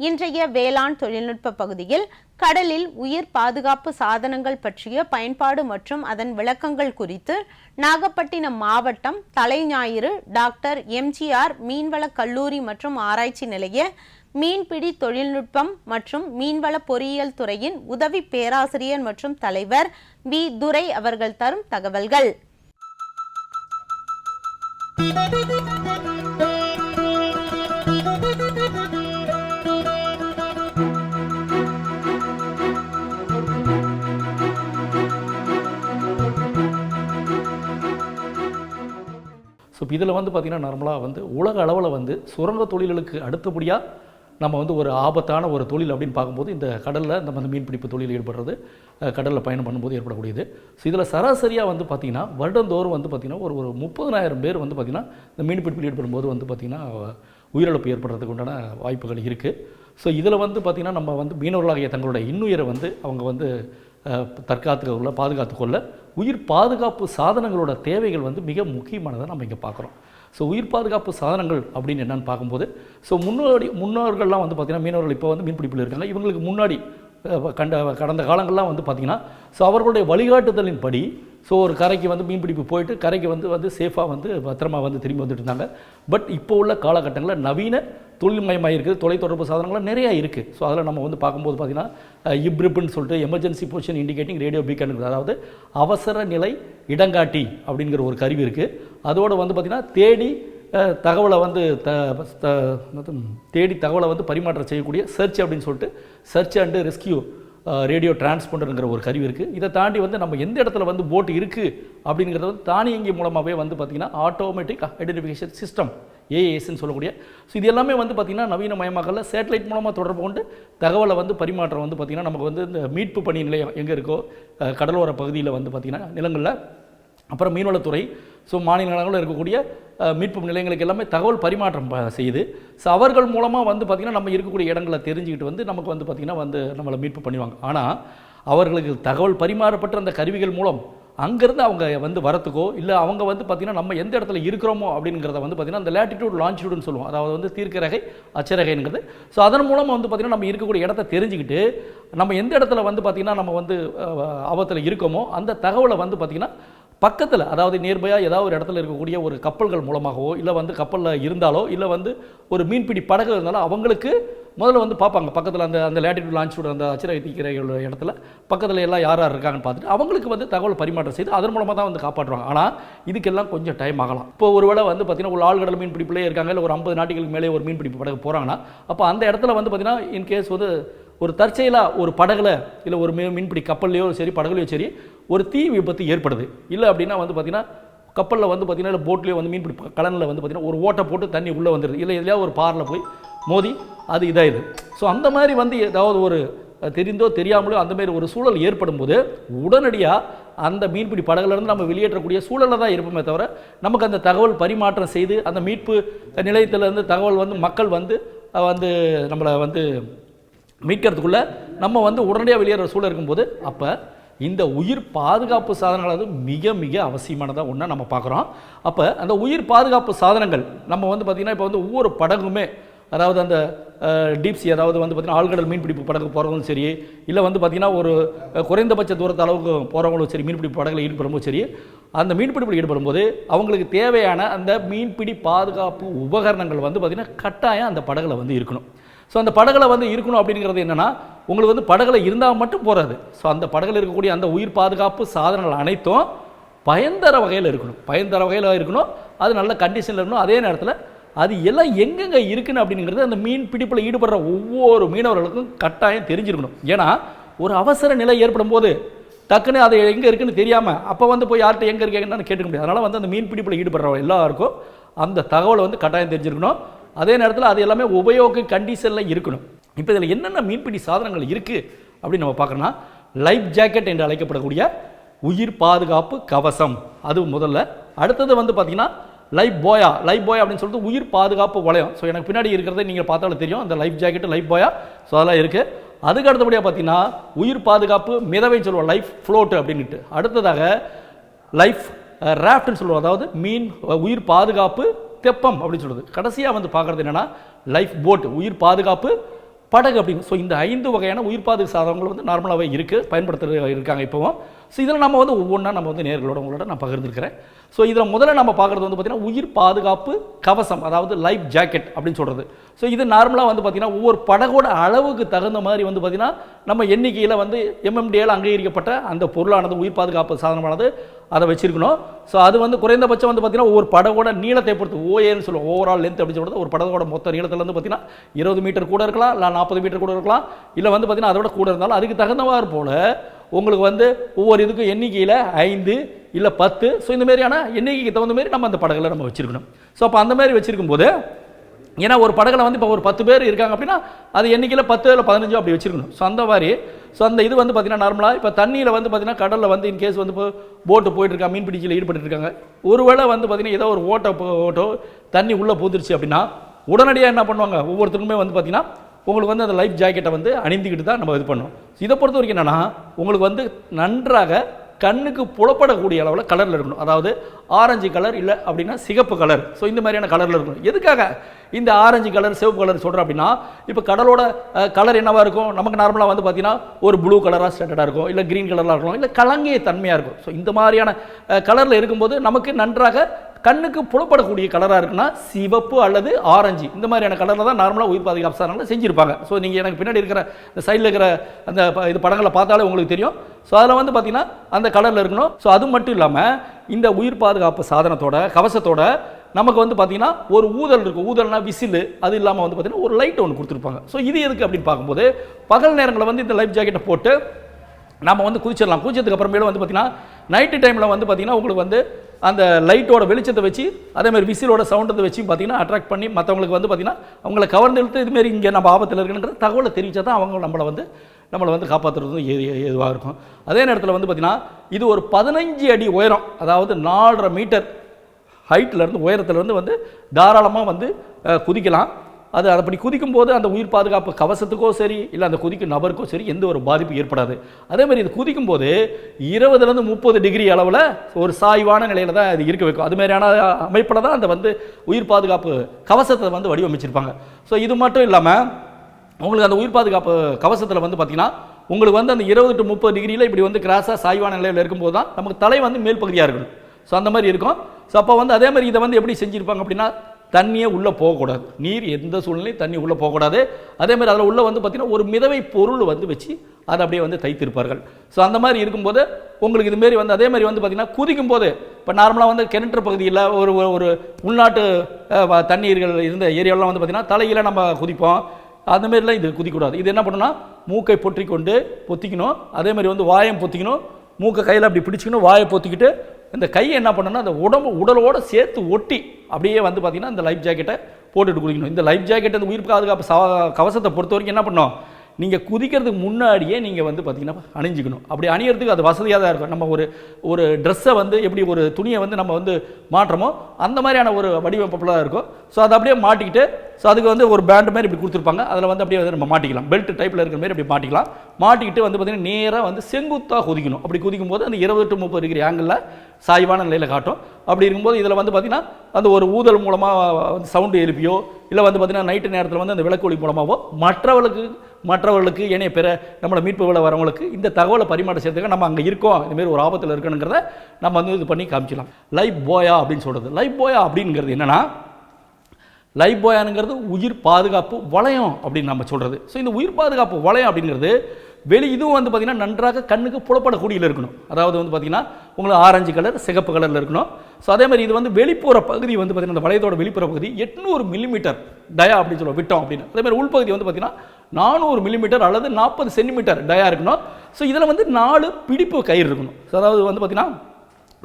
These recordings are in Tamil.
இன்றைய வேளாண் தொழில்நுட்ப பகுதியில் கடலில் உயிர் பாதுகாப்பு சாதனங்கள் பற்றிய பயன்பாடு மற்றும் அதன் விளக்கங்கள் குறித்து நாகப்பட்டினம் மாவட்டம் தலைஞாயிறு டாக்டர் எம்ஜிஆர் மீன்வள கல்லூரி மற்றும் ஆராய்ச்சி நிலைய மீன்பிடி தொழில்நுட்பம் மற்றும் மீன்வள பொறியியல் துறையின் உதவி பேராசிரியர் மற்றும் தலைவர் வி துரை அவர்கள் தரும் தகவல்கள் Thank you. இதில் வந்து பார்த்திங்கன்னா நார்மலாக வந்து உலக அளவில் வந்து சுரங்க தொழில்களுக்கு அடுத்தபடியாக நம்ம வந்து ஒரு ஆபத்தான ஒரு தொழில் அப்படின்னு பார்க்கும்போது இந்த கடலில் நம்ம அந்த மீன்பிடிப்பு தொழில் ஈடுபடுறது கடலில் பயணம் பண்ணும்போது ஏற்படக்கூடியது. ஸோ இதில் சராசரியாக வந்து பார்த்திங்கன்னா வருடந்தோறும் வந்து பார்த்திங்கன்னா ஒரு ஒரு முப்பதனாயிரம் பேர் வந்து பார்த்திங்கன்னா இந்த மீன்பிடிப்பில் ஈடுபடும்போது வந்து பார்த்திங்கன்னா உயிரிழப்பு ஏற்படுறதுக்கு உண்டான வாய்ப்புகள் இருக்குது ஸோ இதில் வந்து பார்த்திங்கன்னா நம்ம வந்து மீனவர்களாகிய தங்களுடைய இன்னுயிரை வந்து அவங்க வந்து அஹ், தற்காத்துக்க உயிர் பாதுகாப்பு சாதனங்களோட தேவைகள் வந்து மிக முக்கியமானதை நம்ம இங்கே பார்க்குறோம். ஸோ உயிர் பாதுகாப்பு சாதனங்கள் அப்படின்னு என்னன்னு பார்க்கும்போது ஸோ முன்னோடி முன்னோர்கள்லாம் வந்து பார்த்திங்கன்னா மீனவர்கள் இப்போ வந்து மீன்பிடிப்பில் இருக்காங்க. இவங்களுக்கு முன்னாடி கண்ட கடந்த காலங்கள்லாம் வந்து பார்த்திங்கன்னா ஸோ அவர்களுடைய வழிகாட்டுதலின்படி ஸோ ஒரு கரைக்கு வந்து மீன்பிடிப்பு போயிட்டு கரைக்கு வந்து வந்து சேஃபாக வந்து பத்திரமா வந்து திரும்பி வந்துட்டு இருந்தாங்க. பட் இப்போ உள்ள காலகட்டங்களில் நவீன தொழில்மயமாக இருக்குது தொலைத்தொடர்பு சாதனங்கள்லாம் நிறையா இருக்குது ஸோ அதில் நம்ம வந்து பார்க்கும்போது பார்த்திங்கன்னா இப்ரிப்புன்னு சொல்லிட்டு எமர்ஜென்சி பொசிஷன் இண்டிகேட்டிங் ரேடியோ பீக்கனுங்கிறது அதாவது அவசர நிலை இடங்காட்டி அப்படிங்கிற ஒரு கருவி இருக்குது அதோடு வந்து பார்த்திங்கன்னா தேடி தகவலை வந்து த த- தேடி தகவலை வந்து பரிமாற்றம் செய்யக்கூடிய சர்ச் அப்படின்னு சொல்லிட்டு சர்ச் அண்டு ரெஸ்கியூ ரேடியோ டிரான்ஸ்போண்டருங்கிற ஒரு கருவி இருக்குது இதை தாண்டி வந்து நம்ம எந்த இடத்துல வந்து போட் இருக்குது அப்படிங்கிறத வந்து தானியங்கி மூலமாகவே வந்து பார்த்திங்கன்னா ஆட்டோமேட்டிக் ஐடென்டிஃபிகேஷன் சிஸ்டம் ஏஏஎஸ்ன்னு சொல்லக்கூடிய. ஸோ இது எல்லாமே வந்து பார்த்திங்கன்னா நவீன மயமாக்கல சேட்டலைட் மூலமாக தொடர்பு கொண்டு தகவலை வந்து பரிமாற்றம் வந்து பார்த்திங்கன்னா நமக்கு வந்து இந்த மீட்பு பணி நிலையம் எங்கே இருக்கோ கடலோர பகுதியில் வந்து பார்த்திங்கன்னா நிலங்களில். அப்புறம் மீன்வளத்துறை ஸோ மாநில இருக்கக்கூடிய மீட்பு நிலையங்களுக்கு எல்லாமே தகவல் பரிமாற்றம் செய்யுது ஸோ அவர்கள் மூலமாக வந்து பார்த்திங்கன்னா நம்ம இருக்கக்கூடிய இடங்களை தெரிஞ்சுக்கிட்டு வந்து நமக்கு வந்து பார்த்திங்கன்னா வந்து நம்மளை மீட்பு பண்ணுவாங்க ஆனால் அவர்களுக்கு தகவல் பரிமாறப்பட்ட அந்த கருவிகள் மூலம் அங்கேருந்து அவங்க வந்து வரத்துக்கோ இல்லை அவங்க வந்து பார்த்திங்கன்னா நம்ம எந்த இடத்துல இருக்கிறோமோ அப்படிங்கிறத வந்து பார்த்திங்கன்னா அந்த லேட்டிடியூட் லாஞ்சிடியூட்னு சொல்லுவோம். அதாவது வந்து தீர்க்கரகை அச்சரகைங்கிறது ஸோ அதன் மூலமாக வந்து பார்த்திங்கன்னா நம்ம இருக்கக்கூடிய இடத்த தெரிஞ்சுக்கிட்டு நம்ம எந்த இடத்துல வந்து பார்த்திங்கன்னா நம்ம வந்து ஆபத்தில் இருக்கோமோ அந்த தகவலை வந்து பார்த்திங்கன்னா பக்கத்தில் அதாவது நியர்பையாக ஏதாவது ஒரு இடத்துல இருக்கக்கூடிய ஒரு கப்பல்கள் மூலமாகவோ இல்லை வந்து கப்பலில் இருந்தாலோ இல்லை வந்து ஒரு மீன்பிடி படகு இருந்தாலோ அவங்களுக்கு முதல்ல வந்து பார்ப்பாங்க. பக்கத்தில் அந்த அந்த லேட்டிடியூட் லான்ச் அந்த அச்சிரை இடத்துல பக்கத்தில் எல்லாம் யார் யார் இருக்காங்கன்னு பார்த்துட்டு அவங்களுக்கு வந்து தகவல் பரிமாற்றம் செய்து அதன் மூலமாக தான் வந்து காப்பாற்றுவாங்க. ஆனால் இதுக்கெல்லாம் கொஞ்சம் டைம் ஆகலாம். இப்போ ஒருவேளை வந்து பார்த்தீங்கன்னா ஒரு ஆழ்கடல் மீன்பிடிப்பிலே இருக்காங்க இல்லை ஒரு ஐம்பது நாட்டுகளுக்கு மேலே ஒரு மீன் பிடிப்பு படகு போகிறாங்கன்னா அப்போ அந்த இடத்துல வந்து பார்த்திங்கன்னா இன்கேஸ் வந்து ஒரு தற்செயலாக ஒரு படகுல இல்லை ஒரு மீன் மீன்பிடி கப்பல்லையோ சரி படகுலையோ சரி ஒரு தீ விபத்து ஏற்படுது. இல்லை அப்படின்னா வந்து பார்த்திங்கன்னா கப்பலில் வந்து பார்த்தீங்கன்னா இல்லை போட்லேயோ வந்து மீன்பிடி கடலில் வந்து பார்த்திங்கன்னா ஒரு ஓட்டை போட்டு தண்ணி உள்ளே வந்துடுது இல்லை எதுலையா ஒரு பாரில் போய் மோதி அது இதாகிது ஸோ அந்த மாதிரி வந்து ஏதாவது ஒரு தெரிந்தோ தெரியாமலோ அந்த மாதிரி ஒரு சூழல் ஏற்படும் போது உடனடியாக அந்த மீன்பிடி படகுலேருந்து நம்ம வெளியேற்றக்கூடிய சூழலில் தான் இருப்போமே தவிர நமக்கு அந்த தகவல் பரிமாற்றம் செய்து அந்த மீட்பு நிலையத்திலேருந்து தகவல் வந்து மக்கள் வந்து வந்து நம்மளை வந்து மீட்கிறதுக்குள்ளே நம்ம வந்து உடனடியாக வெளியேற சூழல் இருக்கும்போது அப்போ இந்த உயிர் பாதுகாப்பு சாதனங்கள் அது மிக மிக அவசியமானதாக ஒன்றா நம்ம பார்க்குறோம். அப்போ அந்த உயிர் பாதுகாப்பு சாதனங்கள் நம்ம வந்து பார்த்திங்கன்னா இப்போ வந்து ஒவ்வொரு படகுமே அதாவது அந்த டீப்சி அதாவது வந்து பார்த்திங்கன்னா ஆழ்கடல் மீன்பிடிப்பு படகு போகிறவங்களும் சரி இல்லை வந்து பார்த்திங்கன்னா ஒரு குறைந்தபட்ச தூரத்து அளவுக்கு போகிறவங்களும் சரி மீன்பிடிப்பு படகுல ஈடுபடும்போது சரி அந்த மீன்பிடிப்பில் ஈடுபடும்போது அவங்களுக்கு தேவையான அந்த மீன்பிடி பாதுகாப்பு உபகரணங்கள் வந்து பார்த்திங்கன்னா கட்டாயம் அந்த படகுல வந்து இருக்கணும். ஸோ அந்த படகளை வந்து இருக்கணும் அப்படிங்கிறது என்னென்னா உங்களுக்கு வந்து படகளை இருந்தால் மட்டும் போகாது ஸோ அந்த படகில் இருக்கக்கூடிய அந்த உயிர் பாதுகாப்பு சாதனங்கள் அனைத்தும் பயன்தர வகையில் இருக்கணும். பயன்தர வகையில் இருக்கணும். அது நல்ல கண்டிஷனில் இருக்கணும். அதே நேரத்தில் அது எல்லாம் எங்கெங்கே இருக்குன்னு அப்படிங்கிறது அந்த மீன் பிடிப்பில் ஈடுபடுற ஒவ்வொரு மீனவர்களுக்கும் கட்டாயம் தெரிஞ்சிருக்கணும். ஏன்னா ஒரு அவசர நிலை ஏற்படும் போது டக்குன்னு அது எங்கே இருக்குன்னு தெரியாமல் அப்போ வந்து போய் யார்கிட்ட எங்கே இருக்கு என்னன்னு கேட்டுக்க முடியாது. அதனால் வந்து அந்த மீன் பிடிப்பில் ஈடுபடுற எல்லாருக்கும் அந்த தகவலை வந்து கட்டாயம் தெரிஞ்சிருக்கணும். அதே நேரத்தில் அது எல்லாமே உபயோக கண்டிஷனில் இருக்கணும். இப்போ இதில் என்னென்ன மீன்பிடி சாதனங்கள் இருக்குது அப்படின்னு நம்ம பார்க்குறோன்னா லைஃப் ஜாக்கெட் என்று அழைக்கப்படக்கூடிய உயிர் பாதுகாப்பு கவசம். அது முதல்ல. அடுத்தது வந்து பார்த்தீங்கன்னா லைஃப் போயா லைஃப் பாயா அப்படின்னு சொல்லிட்டு உயிர் பாதுகாப்பு வளையம். ஸோ எனக்கு பின்னாடி இருக்கிறத நீங்கள் பார்த்தாலும் தெரியும். அந்த life jacket life buoy so அதெல்லாம் இருக்குது அதுக்கு அடுத்தபடியாக பார்த்தீங்கன்னா உயிர் பாதுகாப்பு மிதவைன்னு சொல்லுவோம். லைஃப் ஃப்ளோட்டு அப்படின்ட்டு அடுத்ததாக லைஃப் ராஃப்ட்னு uh, சொல்லுவோம். அதாவது மீன் உயிர் பாதுகாப்பு தெப்பம் அப்படின்னு சொல்கிறது கடைசியாக வந்து பார்க்குறது என்னென்னா லைஃப் போட் உயிர் பாதுகாப்பு படகு அப்படின்னு. ஸோ இந்த ஐந்து வகையான உயிர் பாதுகாப்பு சாதனங்கள் வந்து நார்மலாகவே இருக்குது பயன்படுத்துகிற இருக்காங்க இப்போவும். ஸோ இதில் நம்ம வந்து ஒவ்வொன்றா நம்ம வந்து நேர்களோட உங்களோட நான் பகிர்ந்துருக்கிறேன். ஸோ இதில் முதல்ல நம்ம பார்க்குறது வந்து பார்த்திங்கன்னா உயிர் பாதுகாப்பு கவசம் அதாவது லைஃப் ஜாக்கெட் அப்படின்னு சொல்கிறது ஸோ இது நார்மலாக வந்து பார்த்திங்கன்னா ஒவ்வொரு படகோட அளவுக்கு தகுந்த மாதிரி வந்து பார்த்திங்கன்னா நம்ம எண்ணிக்கையில் வந்து எம்எம்டியால் அங்கீகரிக்கப்பட்ட அந்த பொருளானது உயிர் பாதுகாப்பு சாதனமானது அதை வச்சிருக்கணும். ஸோ அது வந்து குறைந்தபட்சம் வந்து பார்த்திங்கன்னா ஒவ்வொரு படகோட நீளத்தை பொறுத்து ஓஏன்னு சொல்லுவோம் ஓவரால் லென்த் அப்படின்னு சொல்கிறது ஒரு படகோட மொத்த நீளத்தில் வந்து பார்த்திங்கன்னா இருபது மீட்டர் கூட இருக்கலாம் இல்லை நாற்பது மீட்டர் கூட இருக்கலாம். இல்லை வந்து பார்த்திங்கன்னா அதோட கூட இருந்தாலும் அதுக்கு தகுந்தவாறு போல் உங்களுக்கு வந்து ஒவ்வொரு இதுக்கும் எண்ணிக்கையில் ஐந்து இல்லை பத்து. ஸோ இந்த மாதிரியான எண்ணிக்கைக்கு தகுந்த மாதிரி நம்ம அந்த படகுல நம்ம வச்சுருக்கணும். ஸோ அப்போ அந்த மாதிரி வச்சுருக்கும் போது ஏன்னா ஒரு படகுல வந்து இப்போ ஒரு பத்து பேர் இருக்காங்க அப்படின்னா அது எண்ணிக்கையில் பத்து இல்லை பதினஞ்சோ அப்படி வச்சுருக்கணும். ஸோ அந்த மாதிரி ஸோ அந்த இது வந்து பார்த்திங்கன்னா நார்மலாக இப்போ தண்ணியில் வந்து பார்த்தீங்கன்னா கடலில் வந்து இன்கேஸ் வந்து இப்போ போட்டு போயிட்டுருக்காங்க மீன் பிடிச்சியில் ஈடுபட்டுருக்காங்க. ஒருவேளை வந்து பார்த்திங்கன்னா ஏதோ ஒரு ஓட்டோ ஓட்டோ தண்ணி உள்ளே பூந்துருச்சு அப்படின்னா உடனடியாக என்ன பண்ணுவாங்க? ஒவ்வொருத்தருக்குமே வந்து பார்த்திங்கன்னா உங்களுக்கு வந்து அந்த லைஃப் ஜாக்கெட்டை வந்து அணிந்துக்கிட்டு தான் நம்ம இது பண்ணணும் இதை பொறுத்த வரைக்கும் என்னென்னா உங்களுக்கு வந்து நன்றாக கண்ணுக்கு புலப்படக்கூடிய அளவில் கலரில் இருக்கணும். அதாவது ஆரஞ்சு கலர் இல்லை அப்படின்னா சிகப்பு கலர் ஸோ இந்த மாதிரியான கலரில் இருக்கணும். எதுக்காக இந்த ஆரஞ்சு கலர் சிவப்பு கலர் சொல்கிறோம் அப்படின்னா இப்போ கடலோட கலர் என்னவாக இருக்கும்? நமக்கு நார்மலாக வந்து பார்த்தீங்கன்னா ஒரு ப்ளூ கலராக ஸ்டாண்டர்டாக இருக்கும். இல்லை க்ரீன் கலராக இருக்கும் இல்லை கலங்கிய தன்மையாக இருக்கும். ஸோ இந்த மாதிரியான கலரில் இருக்கும்போது நமக்கு நன்றாக கண்ணுக்கு புலப்படக்கூடிய கலராக இருக்குன்னா சிவப்பு அல்லது ஆரஞ்சு. இந்த மாதிரியான கலரில் தான் நார்மலாக உயிர் பாதுகாப்பு சாதனங்களை செஞ்சுருப்பாங்க. ஸோ நீங்கள் எனக்கு பின்னாடி இருக்கிற இந்த சைடில் இருக்கிற அந்த ப- இது படங்களை பார்த்தாலே உங்களுக்கு தெரியும். ஸோ அதில் வந்து பார்த்திங்கன்னா அந்த கலரில் இருக்கணும். ஸோ அது மட்டும் இல்லாமல் இந்த உயிர் பாதுகாப்பு சாதனத்தோட கவசத்தோட நமக்கு வந்து பார்த்தீங்கன்னா ஒரு ஊதல் இருக்கும். ஊதல்னா விசில். அது இல்லாமல் வந்து பார்த்திங்கன்னா ஒரு லைட் ஒன்று கொடுத்துருப்பாங்க. ஸோ இது எதுக்கு அப்படின்னு பார்க்கும்போது பகல் நேரங்களில் வந்து இந்த லைஃப் ஜாக்கெட்டை போட்டு நம்ம வந்து குதிச்சிடலாம். குதிச்சதுக்கு அப்புறமேல வந்து பார்த்தீங்கன்னா நைட்டு டைமில் வந்து பார்த்தீங்கன்னா உங்களுக்கு வந்து அந்த லைட்டோட வெளிச்சத்தை வச்சு அதேமாதிரி விசிலோட சவுண்டத்தை வச்சு பார்த்தீங்கன்னா அட்ராக்ட் பண்ணி மற்றவங்களுக்கு வந்து பார்த்தீங்கன்னா அவங்கள கவர்ந்து இழுத்து இதுமாரி இங்கே நம்ம ஆபத்தில் இருக்குன்ற தகவலை தெரிவிச்சா தான் அவங்க நம்மளை வந்து நம்மளை வந்து காப்பாற்றுறதும் எதுவாக இருக்கும். அதே நேரத்தில் வந்து பார்த்திங்கன்னா இது ஒரு பதினஞ்சு அடி உயரம் அதாவது நாலரை மீட்டர் ஹைட்லேருந்து உயரத்துலேருந்து வந்து தாராளமாக வந்து குதிக்கலாம். அது அப்படி குதிக்கும் போது அந்த உயிர் பாதுகாப்பு கவசத்துக்கோ சரி இல்லை அந்த குதிக்கும் நபருக்கோ சரி எந்த ஒரு பாதிப்பும் ஏற்படாது. அதே மாதிரி இது குதிக்கும் போது இருபதுலேருந்து முப்பது டிகிரி அளவில் ஒரு சாய்வான நிலையில் தான் இது இருக்க வைக்கும். அது மாதிரியான அமைப்பில் தான் அந்த வந்து உயிர் பாதுகாப்பு கவசத்தை வந்து வடிவமைச்சிருப்பாங்க. ஸோ இது மட்டும் இல்லாமல் உங்களுக்கு அந்த உயிர் பாதுகாப்பு கவசத்தில் வந்து பார்த்தீங்கன்னா உங்களுக்கு வந்து அந்த இருபது டு முப்பது டிகிரியில் இப்படி வந்து கிராஸாக சாய்வான நிலையில் இருக்கும்போது தான் நமக்கு தலை வந்து மேல் பகுதியாக இருக்கணும் ஸோ அந்த மாதிரி இருக்கும். ஸோ அப்போ வந்து அதே மாதிரி இதை வந்து எப்படி செஞ்சுருப்பாங்க அப்படின்னா தண்ணியே உள்ளே போகக்கூடாது. நீர் எந்த சூழ்நிலையும் தண்ணி உள்ளே போகக்கூடாது. அதே மாதிரி அதில் உள்ளே வந்து பார்த்திங்கன்னா ஒரு மிதவை பொருள் வந்து வச்சு அதை அப்படியே வந்து தைத்திருப்பார்கள். ஸோ அந்த மாதிரி இருக்கும்போது உங்களுக்கு இதுமாரி வந்து அதே மாதிரி வந்து பார்த்திங்கன்னா குதிக்கும் போது இப்போ நார்மலாக வந்து கிணற்று பகுதியில் ஒரு ஒரு- உள்நாட்டு தண்ணீர்கள் இருந்த ஏரியாவெலாம் வந்து பார்த்திங்கன்னா தலையில் நம்ம குதிப்போம். அந்த மாதிரிலாம் இது குதிக்கக்கூடாது. இது என்ன பண்ணணும்னா மூக்கை பொற்றி கொண்டு பொத்திக்கணும். அதே மாதிரி வந்து வாயம் பொத்திக்கணும். மூக்கை கையில் அப்படி பிடிச்சிக்கணும். வாயை பொத்திக்கிட்டு இந்த கையை என்ன பண்ணணும்னா அந்த உடம்பு உடலோடு சேர்த்து ஒட்டி அப்படியே வந்து பார்த்தீங்கன்னா இந்த லைஃப் ஜாக்கெட்டை போட்டுட்டு குதிக்கணும் இந்த லைஃப் ஜாக்கெட் அந்த உயிர் பாதுகாப்பு சவ- கவசத்தை பொறுத்த வரைக்கும் என்ன பண்ணோம் நீங்கள் குதிக்கிறதுக்கு முன்னாடியே நீங்கள் வந்து பார்த்திங்கன்னா அணிஞ்சிக்கணும். அப்படி அணியறதுக்கு அது வசதியாக தான் இருக்கும். நம்ம ஒரு ஒரு ட்ரெஸ்ஸை வந்து எப்படி ஒரு துணியை வந்து நம்ம வந்து மாட்டுறோமோ அந்த மாதிரியான ஒரு வடிவமைப்புலாம் இருக்கும். ஸோ அதை அப்படியே மாட்டிக்கிட்டு ஸோ அதுக்கு வந்து ஒரு பேண்ட் மாதிரி இப்படி கொடுத்துருப்பாங்க. அதில் வந்து அப்படியே வந்து நம்ம மாட்டிக்கலாம். பெல்ட் டைப்பில் இருக்கிற மாதிரி அப்படி மாட்டிக்கலாம். மாட்டிக்கிட்டு வந்து பார்த்திங்கன்னா நேராக வந்து செங்குத்தாக குதிக்கணும். அப்படி குதிக்கும் போது அந்த இருபது டு முப்பது டிகிரி ஆங்கிளில் சாய்வான நிலையில் காட்டும். அப்படி இருக்கும்போது இதில் வந்து பார்த்தீங்கன்னா அந்த ஒரு ஊதல் மூலமாக வந்து சவுண்டு எழுப்பியோ இல்லை வந்து பார்த்திங்கன்னா நைட்டு நேரத்தில் வந்து அந்த விளக்கொலி மூலமாகவோ மற்றவர்களுக்கு மற்றவர்களுக்கு ஏனைய பிற நம்மளை மீட்பு விழா வரவங்களுக்கு இந்த தகவலை பரிமாற்றம் செய்யறதுக்கு நம்ம அங்கே இருக்கோம். இதுமாரி ஒரு ஆபத்தில் இருக்கணுங்கிறத நம்ம வந்து இது பண்ணி காமிச்சிடலாம். லைஃப் போயா அப்படின்னு சொல்கிறது லைஃப் போயா அப்படிங்கிறது என்னன்னா லைஃப் போயானுங்கிறது உயிர் பாதுகாப்பு வளையம் அப்படின்னு நம்ம சொல்கிறது ஸோ இந்த உயிர் பாதுகாப்பு வளையம் அப்படிங்கிறது வெளி இதுவும் வந்து பார்த்திங்கன்னா நன்றாக கண்ணுக்கு புலப்படக்கூடியில் இருக்கணும். அதாவது வந்து பார்த்திங்கன்னா உங்களுக்கு ஆரஞ்சு கலர் சிகப்பு கலரில் இருக்கணும். ஸோ அதே மாதிரி இது வந்து வெளிப்புற பகுதி வந்து பார்த்திங்கன்னா அந்த வளையத்தோட வெளிப்புற பகுதி எட்நூறு மில்லிமீட்டர் டயா அப்படின்னு சொல்லுவோம் விட்டோம் அப்படின்னு. அதே மாதிரி உள்பகுதி வந்து பார்த்திங்கன்னா நானூறு மில்லிமீட்டர் அல்லது நாற்பது சென்டிமீட்டர் டயா இருக்கணும். ஸோ இதில் வந்து நாலு பிடிப்பு கயிறு இருக்கணும். ஸோ அதாவது வந்து பார்த்திங்கன்னா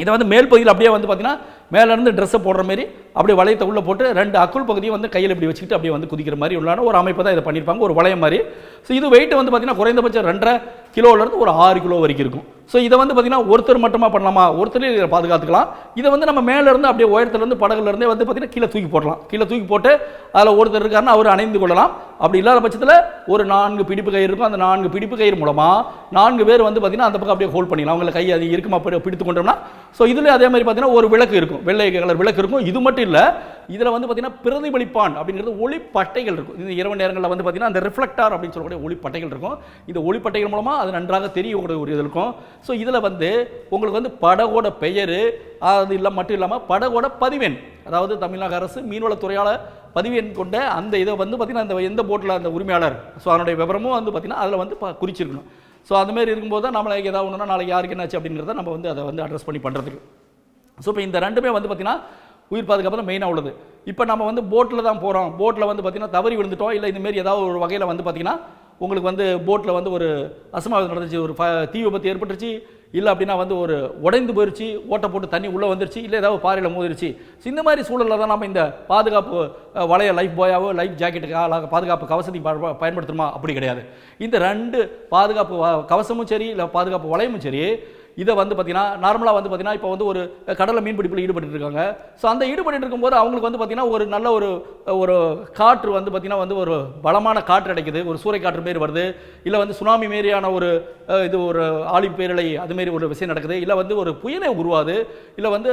இதை வந்து மேல் பகுதியில் அப்படியே வந்து பார்த்திங்கன்னா மேலேருந்து ட்ரெஸ்ஸை போடுற மாதிரி அப்படியே வளையத்தை உள்ளே போட்டு ரெண்டு அக்குள் பகுதியும் வந்து கையில் இப்படி வச்சுக்கிட்டு அப்படியே வந்து குதிக்கிற மாதிரி உள்ளான ஒரு அமைப்பு தான் இதை பண்ணியிருப்பாங்க. ஒரு வளையம் மாதிரி. ஸோ இது வெயிட் வந்து பார்த்தீங்கன்னா குறைந்தபட்சம் ரெண்டரை கிலோலேருந்து ஒரு ஆறு கிலோ வரைக்கும் இருக்கும். ஸோ இதை வந்து பார்த்திங்கன்னா ஒருத்தர் மட்டுமா பண்ணலாமா? ஒருத்தரே இதை பாதுகாத்துக்கலாம். இதை வந்து நம்ம மேலேருந்து அப்படியே உயரத்துலேருந்து படகுலேருந்தே வந்து பார்த்தீங்கன்னா கீழே தூக்கி போடலாம். கீழே தூக்கி போட்டு அதில் ஒருத்தர் இருக்காருன்னா அவர் அணைந்து கொள்ளலாம். அப்படி இல்லாத பட்சத்தில் ஒரு நான்கு பிடிப்பு கயிறு இருக்கும். அந்த நான்கு பிடிப்பு கயிறு மூலமாக நான்கு பேர் வந்து பார்த்தீங்கன்னா அந்த பக்கம் அப்படியே ஹோல்ட் பண்ணிக்கலாம் அவங்களை கை அது இருக்குமா பிடித்து கொண்டோம்னா. ஸோ இதில் அதே மாதிரி பார்த்தீங்கன்னா ஒரு விளக்கு இருக்கும். இருக்கும் வெள்ளை கலர் விளக்கு இருக்கும். இது மட்டும் இல்லை இதில் வந்து பார்த்தீங்கன்னா பிரதிபலிப்பான் அப்படிங்கிறது ஒளிப்பட்டைகள் இருக்கும். இந்த இரவு நேரங்களில் வந்து பார்த்தீங்கன்னா அந்த ரிஃப்ளெக்டார் அப்படின்னு சொல்லக்கூடிய ஒளிப்பட்டைகள் இருக்கும். இந்த ஒளிப்பட்டைகள் மூலமாக அது நன்றாக தெரியக்கூடிய ஒரு இது இருக்கும். ஸோ இதில் வந்து உங்களுக்கு வந்து படகோட பெயர் அது இல்லை மட்டும் இல்லாமல் படகோட பதிவெண் அதாவது தமிழக அரசு மீன்வளத்துறையால் பதிவெண் கொண்ட அந்த இதை வந்து பார்த்திங்கன்னா அந்த எந்த போட்டில் அந்த உரிமையாளர் ஸோ அதனுடைய விவரமும் வந்து பார்த்தீங்கன்னா அதில் வந்து ப- குறிச்சிருக்கணும். ஸோ அந்த மாதிரி இருக்கும்போது தான் நம்மளுக்கு ஏதாவது ஒன்றுனா நாளைக்கு யாருக்கு என்னாச்சு அப்படிங்கிறத நம்ம வந்து அதை வந்து அட்ரஸ் பண்ணி பண்ணுறதுக்கு ஸோ இப்போ இந்த ரெண்டுமே வந்து பார்த்தீங்கன்னா உயிர் பாதுகாப்பு தான் மெயினாக உள்ளது. இப்போ நம்ம வந்து போட்டில் தான் போகிறோம் போட்டில் வந்து பார்த்திங்கன்னா தவறி விழுந்துட்டோம். இல்லை இதுமாரி ஏதாவது ஒரு வகையில் வந்து பார்த்திங்கன்னா உங்களுக்கு வந்து போட்டில் வந்து ஒரு அசம்பாவிதம் நடந்துச்சு ஒரு தீ விபத்து ஏற்பட்டுருச்சு இல்லை அப்படின்னா வந்து ஒரு உடைந்து போயிடுச்சு ஓட்டை போட்டு தண்ணி உள்ளே வந்துருச்சு இல்லை ஏதாவது பாறையில் மோதிருச்சு. ஸோ இந்த மாதிரி சூழலில் தான் நம்ம இந்த பாதுகாப்பு வளைய லைஃப் பாயாவோ லைஃப் ஜாக்கெட்டுக்கு பாதுகாப்பு கவசத்தை ப- பயன்படுத்தணுமா? அப்படி கிடையாது. இந்த ரெண்டு பாதுகாப்பு கவசமும் சரி இல்லை பாதுகாப்பு வளையமும் சரி இதை வந்து பார்த்தீங்கன்னா நார்மலாக வந்து பார்த்தீங்கன்னா இப்போ வந்து ஒரு கடலை மீன் பிடிப்பில் ஈடுபட்டு இருக்காங்க ஸோ அந்த ஈடுபட்டு இருக்கும்போது அவங்களுக்கு வந்து பார்த்தீங்கன்னா ஒரு நல்ல ஒரு ஒரு காற்று வந்து பார்த்தீங்கன்னா வந்து ஒரு பலமான காற்று கிடைக்குது ஒரு சூறை காற்று மாரி வருது. இல்லை வந்து சுனாமி மாரியான ஒரு இது ஒரு ஆழி பேரலை அது மாரி ஒரு விஷயம் நடக்குது. இல்லை வந்து ஒரு புயலை உருவாது. இல்லை வந்து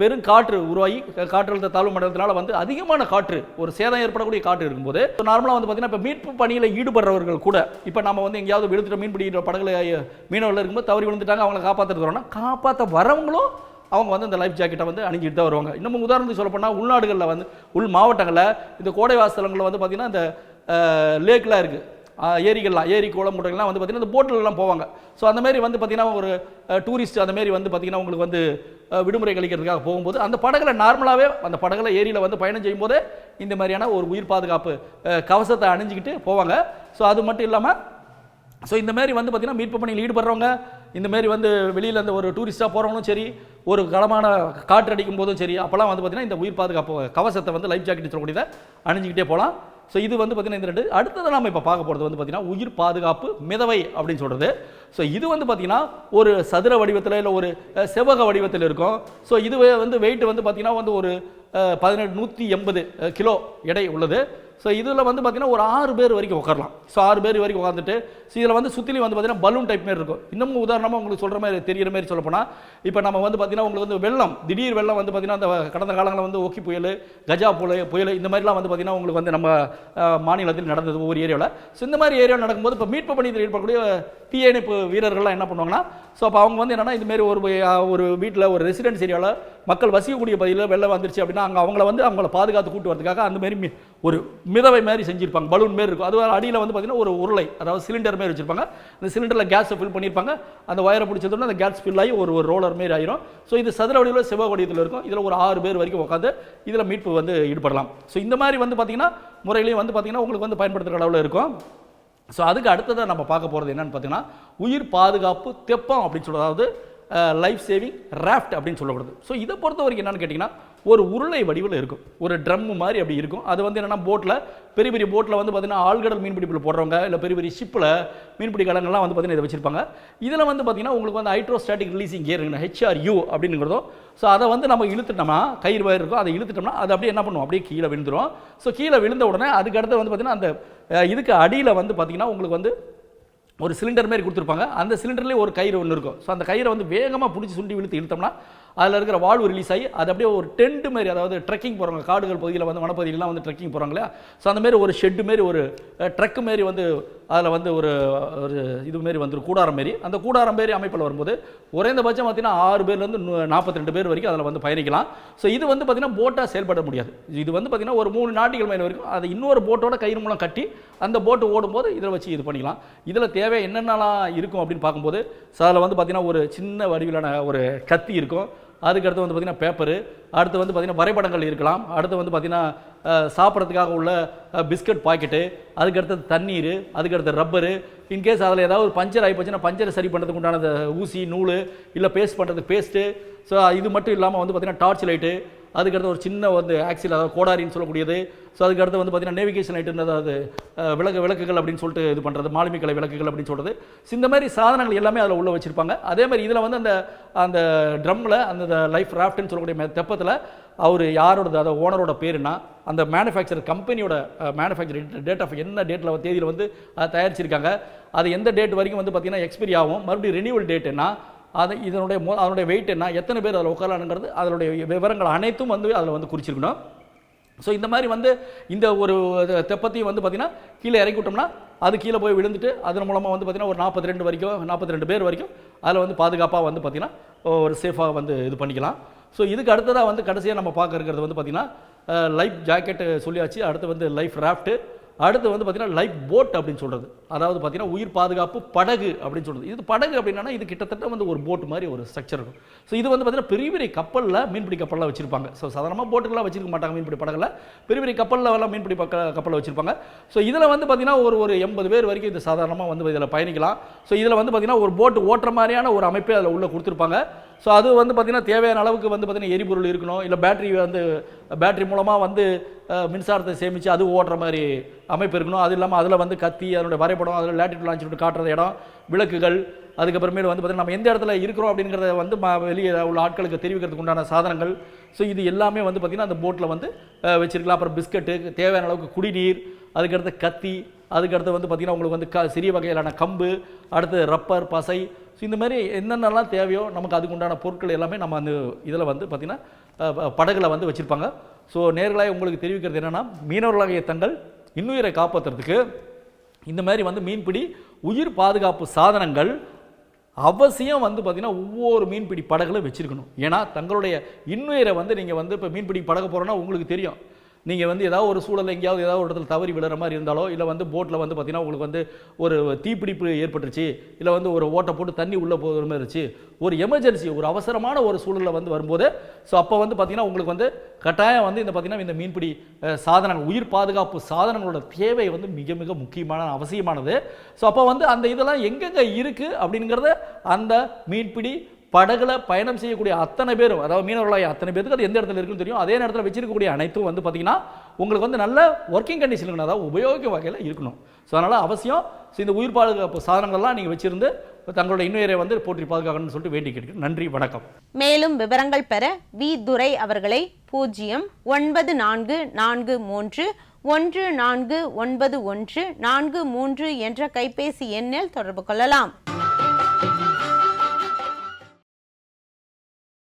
பெரும் காற்று உருவாகி காற்றழுத்த தாழ்வு மண்டலத்தினால வந்து அதிகமான காற்று ஒரு சேதம் ஏற்படக்கூடிய காற்று இருக்கும்போது நார்மலாக வந்து பார்த்தீங்கன்னா இப்போ மீட்பு பணியில் ஈடுபடுறவர்கள் கூட இப்போ நம்ம வந்து எங்கேயாவது விழுத்துட்டு மீன் பிடிக்கிற படகுல மீனவர்கள் இருக்கும்போது தவறி விழுந்துட்டாங்க அவங்களை காப்பாற்றுறது வரோம்னா காப்பாற்ற வரவங்களும் அவங்க வந்து இந்த லைஃப் ஜாக்கெட்டை வந்து அணிஞ்சிட்டு தான் வருவாங்க. இன்னும் உதாரணத்துக்கு சொல்ல போனால் உள்நாடுகளில் வந்து உள் மாவட்டங்களில் இந்த கோடை வாசலங்களில் வந்து பார்த்திங்கன்னா இந்த லேக்லாம் இருக்குது ஏரிகள்லாம் ஏரி குளம் முட்டைகள்லாம் வந்து பார்த்திங்கன்னா இந்த போட்டிலலாம் போவாங்க. ஸோ அந்த மாதிரி வந்து பார்த்திங்கன்னா ஒரு டூரிஸ்ட் அந்த மாதிரி வந்து பார்த்திங்கன்னா உங்களுக்கு வந்து விடுமுறை கழிக்கிறதுக்காக போகும்போது அந்த படகுல நார்மலாகவே அந்த படகுல ஏரியில் வந்து பயணம் செய்யும்போது இந்த மாதிரியான ஒரு உயிர் பாதுகாப்பு கவசத்தை அணிஞ்சிக்கிட்டு போவாங்க. ஸோ அது மட்டும் இல்லாமல் ஸோ இந்த மாதிரி வந்து பார்த்தீங்கன்னா மீட்பு பணியில் ஈடுபடுறவங்க இந்த மாதிரி வந்து வெளியில் அந்த ஒரு டூரிஸ்ட்டாக போகிறவங்களும் சரி ஒரு களமான காற்று அடிக்கும் போதும் சரி அப்போல்லாம் வந்து பார்த்தீங்கன்னா இந்த உயிர் பாதுகாப்பு கவசத்தை வந்து லைஃப் ஜாக்கெட் சொல்லக்கூடியதை அணிஞ்சிக்கிட்டே போகலாம். ஸோ இது வந்து பார்த்திங்கன்னா இந்த ரெண்டு. அடுத்தது நம்ம இப்போ பார்க்க போகிறது வந்து பார்த்திங்கன்னா உயிர் பாதுகாப்பு மிதவை அப்படின்னு சொல்கிறது ஸோ இது வந்து பார்த்திங்கன்னா ஒரு சதுர வடிவத்தில் இல்லை ஒரு செவ்வக வடிவத்தில் இருக்கும். ஸோ இது வந்து வெயிட் வந்து பார்த்திங்கன்னா வந்து ஒரு பதினெட்டு நூற்றி எண்பது கிலோ எடை உள்ளது. ஸோ இதில் வந்து பார்த்தீங்கன்னா ஒரு ஆறு பேர் வரைக்கும் உட்காரலாம் ஸோ ஆறு பேர் வரைக்கும் உட்காந்துட்டு ஸோ இதில் வந்து சுற்றிலையும் வந்து பார்த்திங்கன்னா பலூன் டைப் மாரி இருக்கும். இன்னமும் உதாரணமாக உங்களுக்கு சொல்கிற மாதிரி தெரியிற மாதிரி சொல்லப்போனால் இப்போ நம்ம வந்து பார்த்திங்கன்னா உங்களுக்கு வந்து வெள்ளம் திடீர் வெள்ளம் வந்து பார்த்திங்கன்னா அந்த கடந்த காலங்களில் வந்து ஓக்கி புயல் கஜா புயல் புயல் இந்த மாதிரிலாம் வந்து பார்த்தீங்கன்னா உங்களுக்கு வந்து நம்ம மாநிலத்தில் நடந்தது ஒவ்வொரு ஏரியாவில் ஸோ இந்த மாதிரி ஏரியாவில் நடக்கும்போது இப்போ மீட்பு பணியில் ஈடுபடக்கூடிய தீயணைப்பு வீரர்கள்லாம் என்ன பண்ணுவாங்கன்னா ஸோ அப்போ அவங்க வந்து என்னன்னா இதுமாரி ஒரு ஒரு வீட்டில் ஒரு ரெசிடென்ஸ் ஏரியாவில் மக்கள் வசிக்கக்கூடிய பகுதியில் வெள்ளம் வந்துருச்சு அப்படின்னா அங்கே அவங்கள வந்து அவங்கள பாதுகாத்து கூட்டு வரதுக்காக அந்தமாரி மி- ஒரு மிதவை மாதிரி செஞ்சுருப்பாங்க. பலூன் மாரி இருக்கும். அது அடியில் வந்து பார்த்தீங்கன்னா ஒரு உருளை அதாவது சிலிண்டர் மாரி வச்சுருப்பாங்க. அந்த சிலிண்டரில் கேஸை ஃபில் பண்ணியிருப்பாங்க அந்த ஒயரை பிடிச்சதுன்னா அந்த கேஸ் ஃபில் ஆகி ஒரு ஒரு ரோலர் மாரி ஆயிரும். ஸோ இது சதுர வடிவில் செவ்வ வடிவத்தில் இருக்கும். இதில் ஒரு ஆறு பேர் வரைக்கும் உட்காந்து இதில் மீட்பு வந்து ஈடுபடலாம். ஸோ இந்த மாதிரி வந்து பார்த்திங்கன்னா முறையிலையும் வந்து பார்த்தீங்கன்னா உங்களுக்கு வந்து பயன்படுத்துகிற அளவில் இருக்கும். ஸோ அதுக்கு அடுத்ததாக நம்ம பார்க்க போகிறது என்னன்னு பார்த்தீங்கன்னா உயிர் பாதுகாப்பு தெப்பம் அப்படின்னு சொல்கிறது அதாவது லைஃப் சேவிங் ராஃப்ட் அப்படின்னு சொல்லப்படுது. ஸோ இதை பொறுத்த வரைக்கும் என்னன்னு கேட்டிங்கன்னா ஒரு உருளை வடிவில் இருக்கும். ஒரு ட்ரம் மாதிரி அப்படி இருக்கும். அது வந்து என்னென்னா போட்டில் பெரிய பெரிய போட்டில் வந்து பார்த்தீங்கன்னா ஆழ்கடல் மீன்பிடிப்பில் போடுறவங்க இல்லை பெரிய பெரிய ஷிப்பில் மீன்பிடி கடங்கள்லாம் வந்து பார்த்தீங்கன்னா இதை வச்சிருப்பாங்க. இதில் வந்து பார்த்தீங்கன்னா உங்களுக்கு வந்து ஹைட்ரோஸ்டாட்டிக் ரிலீசிங் கேர் ஹெச்ஆர்யூ அப்படிங்கிறதும். ஸோ அதை வந்து நம்ம இழுத்துட்டோம்னா கயிறு மாதிரி இருக்கும். அதை இழுத்துட்டோம்னா அது அப்படியே என்ன பண்ணுவோம் அப்படியே கீழே விழுந்துரும். ஸோ கீழே விழுந்த உடனே அதுக்கடுத்து வந்து பார்த்திங்கன்னா அந்த இதுக்கு அடியில் வந்து பார்த்திங்கன்னா உங்களுக்கு வந்து ஒரு சிலிண்டர் மாதிரி கொடுத்துருப்பாங்க. அந்த சிலிண்டர்லேயே ஒரு கயிறு ஒன்று இருக்கும். ஸோ அந்த கயிறை வந்து வேகமாக பிடிச்சி சுண்டி விழுத்து இழுத்தோம்னா அதில் இருக்கிற வாழ்வு ரிலீஸ் ஆகி அது அப்படியே ஒரு டென்ட் மாதிரி அதாவது ட்ரெக்கிங் போகிறவங்க காடுகள் பகுதியில் வந்து வனப்பகுதியிலாம் வந்து ட்ரெக்கிங் போகிறாங்க இல்லையா? ஸோ அந்த மாதிரி ஒரு ஷெட்டு மாரி ஒரு ட்ரக்கு மாரி வந்து அதில் வந்து ஒரு ஒரு இது மாரி வந்துடும் கூடாரம் மாரி. அந்த கூடாரம் மாரி அமைப்பில் வரும்போது குறைந்தபட்சம் பார்த்தீங்கன்னா ஆறு பேர்லேருந்து நாற்பத்தி ரெண்டு பேர் வரைக்கும் அதில் வந்து பயணிக்கலாம். ஸோ இது வந்து பார்த்தீங்கன்னா போட்டாக செயல்பட முடியாது. இது வந்து பார்த்தீங்கன்னா ஒரு மூணு நாட்டிகள் மைல் வரைக்கும் அதை இன்னொரு போட்டோட கயிறு மூலம் கட்டி அந்த போட்டு ஓடும்போது இதில் வச்சு இது பண்ணிக்கலாம். இதில் தேவை என்னென்னலாம் இருக்கும் அப்படின்னு பார்க்கும்போது ஸோ அதில் வந்து பார்த்தீங்கன்னா ஒரு சின்ன வடிவிலான ஒரு கத்தி இருக்கும். அதுக்கு அடுத்து வந்து பார்த்திங்கன்னா பேப்பரு அடுத்து வந்து பார்த்திங்கன்னா வரைபடங்கள் இருக்கலாம். அடுத்து வந்து பார்த்திங்கன்னா சாப்பிட்றதுக்காக உள்ள பிஸ்கட் பாக்கெட்டு அதுக்கு அடுத்தது தண்ணீர் அதுக்கடுத்து ரப்பரு இன்கேஸ் அதில் ஏதாவது ஒரு பஞ்சர் ஆகி போச்சுன்னா பஞ்சரை சரி பண்ணுறதுக்கு உண்டான அந்த ஊசி நூல் இல்லை பேஸ்ட் பண்ணுறதுக்கு பேஸ்ட்டு ஸோ இது மட்டும் இல்லாமல் வந்து பார்த்திங்கன்னா டார்ச் லைட்டு அதுக்கடுத்து ஒரு சின்ன வந்து ஆக்சில் அதாவது கோடாரின்னு சொல்லக்கூடியது. ஸோ அதுக்கடுத்து வந்து பார்த்தீங்கன்னா நேவிகேஷன் ஐட்டம் அதாவது விளக்கு விளக்குகள் அப்படின்னு சொல்லிட்டு இது பண்ணுறது மாலுமிக்கலை விளக்குகள் அப்படின்னு சொல்கிறது இந்த மாதிரி சாதனங்கள் எல்லாமே அதில் உள்ளே வச்சிருப்பாங்க. அதே மாதிரி இதில் வந்து அந்த அந்த ட்ரம்மில் அந்த லைஃப் ராஃப்ட்னு சொல்லக்கூடிய தெப்பத்தில் அவர் யாரோடது அதை ஓனரோட பேருனா அந்த மேனுஃபேக்சர் கம்பெனியோட மேனுஃபேக்சர் டேட் ஆஃப் என்ன டேட்டில் தேதியில் வந்து அதை தயாரிச்சிருக்காங்க. அது எந்த டேட் வரைக்கும் வந்து பார்த்தீங்கன்னா எக்ஸ்பைரி ஆகும். மறுபடியும் ரினியூவல் டேட்டுன்னா அது இதனுடைய மொ அதனுடைய வெயிட் என்ன? எத்தனை பேர் அதில் உட்காரலாங்கிறது அதனுடைய விவரங்கள் அனைத்தும் வந்து அதில் வந்து குறிச்சிருக்கணும். ஸோ இந்த மாதிரி வந்து இந்த ஒரு தெப்பத்தையும் வந்து பார்த்திங்கன்னா கீழே இறக்கி விட்டோம்னா அது கீழே போய் விழுந்துட்டு அதன் மூலமாக வந்து பார்த்திங்கன்னா ஒரு நாற்பத்தி ரெண்டு வரைக்கும் நாற்பத்தி ரெண்டு பேர் வரைக்கும் அதில் வந்து பாதுகாப்பாக வந்து பார்த்திங்கன்னா ஒரு சேஃபாக வந்து இது பண்ணிக்கலாம். ஸோ இதுக்கு அடுத்ததாக வந்து கடைசியாக நம்ம பார்க்க இருக்கிறது வந்து பார்த்திங்கன்னா லைஃப் ஜாக்கெட்டு சொல்லியாச்சு. அடுத்து வந்து லைஃப் ராஃப்ட்டு அடுத்து வந்து பார்த்தீங்கன்னா லைஃப் போட் அப்படின்னு சொல்கிறது அதாவது பார்த்தீங்கன்னா உயிர் பாதுகாப்பு படகு அப்படின்னு சொல்கிறது இது படகு அப்படின்னா இது கிட்டத்தட்ட வந்து ஒரு போட் மாதிரி ஒரு ஸ்ட்ரக்சர் இருக்கும். ஸோ இது வந்து பார்த்தீங்கன்னா பெரிய பெரிய கப்பலில் மீன்பிடி கப்பலில் வச்சிருப்பாங்க. ஸோ சாதாரணமாக போட்டுக்கெல்லாம் வச்சிருக்க மாட்டாங்க மீன்பிடி படகுல. பெரிய பெரிய கப்பலில் எல்லாம் மீன்பிடி பக்க கப்பலில் வச்சிருப்பாங்க. ஸோ இதில் வந்து பார்த்தீங்கன்னா ஒரு ஒரு எண்பது பேர் வரைக்கும் இது சாதாரணமாக வந்து இதில் பயணிக்கலாம். ஸோ இதில் வந்து பார்த்தீங்கன்னா ஒரு போட்டு ஓட்டுற மாதிரியான ஒரு அமைப்பே அதில் உள்ளே கொடுத்துருப்பாங்க. ஸோ அது வந்து பார்த்திங்கன்னா தேவையான அளவுக்கு வந்து பார்த்திங்கன்னா எரிபொருள் இருக்கணும். இல்லை பேட்டரி வந்து பேட்டரி மூலமாக வந்து மின்சாரத்தை சேமித்து அது ஓடுற மாதிரி அமைப்பு இருக்கணும். அது இல்லாமல் அதில் வந்து கத்தி அதனுடைய வரைபடம் அதில் லேட்டிட் லான்ச் சொல்லிட்டு காட்டுற இடம் விளக்குகள் அதுக்கப்புறமேல வந்து பார்த்திங்கன்னா நம்ம எந்த இடத்துல இருக்கிறோம் அப்படிங்கிறத வந்து ம வெளியே உள்ள ஆட்களுக்கு தெரிவிக்கிறதுக்கு உண்டான சாதனங்கள். ஸோ இது எல்லாமே வந்து பார்த்திங்கன்னா அந்த போட்டில் வந்து வச்சுருக்கலாம். அப்புறம் பிஸ்கட்டு தேவையான அளவுக்கு குடிநீர் அதுக்கடுத்து கத்தி அதுக்கடுத்து வந்து பார்த்திங்கன்னா உங்களுக்கு வந்து க சிறிய வகையிலான கம்பு அடுத்து ரப்பர் பசை. ஸோ இந்த மாதிரி என்னென்னலாம் தேவையோ நமக்கு அதுக்கு உண்டான பொருட்கள் எல்லாமே நம்ம அந்த இதில் வந்து பார்த்திங்கன்னா அஹ், படகுல வந்து வச்சுருப்பாங்க. ஸோ நேர்களாக உங்களுக்கு தெரிவிக்கிறது என்னென்னா மீனவர்களாகிய தங்கள் இன்னுயிரை காப்பாற்றுறதுக்கு இந்த மாதிரி வந்து மீன்பிடி உயிர் பாதுகாப்பு சாதனங்கள் அவசியம் வந்து பார்த்திங்கன்னா ஒவ்வொரு மீன்பிடி படகுல வச்சுருக்கணும். ஏன்னா தங்களுடைய இன்னுயிரை வந்து நீங்கள் வந்து இப்போ மீன்பிடி படகு போகிறோன்னா உங்களுக்கு தெரியும். நீங்கள் வந்து ஏதாவது ஒரு சூழல் எங்கேயாவது ஏதாவது ஒரு இடத்துல தவறி விழுற மாதிரி இருந்தாலோ இல்லை வந்து போட்டில் வந்து பார்த்தீங்கன்னா உங்களுக்கு வந்து ஒரு தீப்பிடிப்பு ஏற்பட்டுருச்சு இல்லை வந்து ஒரு ஓட்டை போட்டு தண்ணி உள்ளே போகிற மாதிரி இருந்துச்சு ஒரு எமர்ஜென்சி ஒரு அவசரமான ஒரு சூழலில் வந்து வரும்போது ஸோ அப்போ வந்து பார்த்திங்கன்னா உங்களுக்கு வந்து கட்டாயம் வந்து இந்த பார்த்தீங்கன்னா இந்த மீன்பிடி சாதனங்கள் உயிர் பாதுகாப்பு சாதனங்களோட தேவை வந்து மிக மிக முக்கியமான அவசியமானது. ஸோ அப்போ வந்து அந்த இதெல்லாம் எங்கெங்கே இருக்குது அப்படிங்கிறத அந்த மீன்பிடி படகுல பயணம் செய்யக்கூடிய அத்தனை பேரும் அதாவது மீனவர்களாக அத்தனை பேருக்கு அது எந்த இடத்துல இருக்குன்னு தெரியும். அதே நேரத்தில் வச்சிருக்கக்கூடிய அனைத்தும் வந்து பார்த்தீங்கன்னா உங்களுக்கு வந்து நல்ல ஒர்க்கிங் கண்டிஷன் அதாவது உபயோகிக்க வகையில் இருக்கணும். ஸோ அதனால் அவசியம் ஸோ இந்த உயிர் பாதுகாப்பு சாதனங்கள்லாம் நீங்கள் வச்சிருந்து தங்களோட இன்னுயரை வந்து போற்றி பாதுகாக்கணும்னு சொல்லிட்டு வேண்டி கேட்கிறேன் நன்றி வணக்கம். மேலும் விவரங்கள் பெற வி துரை அவர்களை பூஜ்ஜியம் ஒன்பது நான்கு நான்கு மூன்று ஒன்று நான்கு ஒன்பது ஒன்று நான்கு மூன்று என்ற கைபேசி எண்ணில் தொடர்பு கொள்ளலாம்.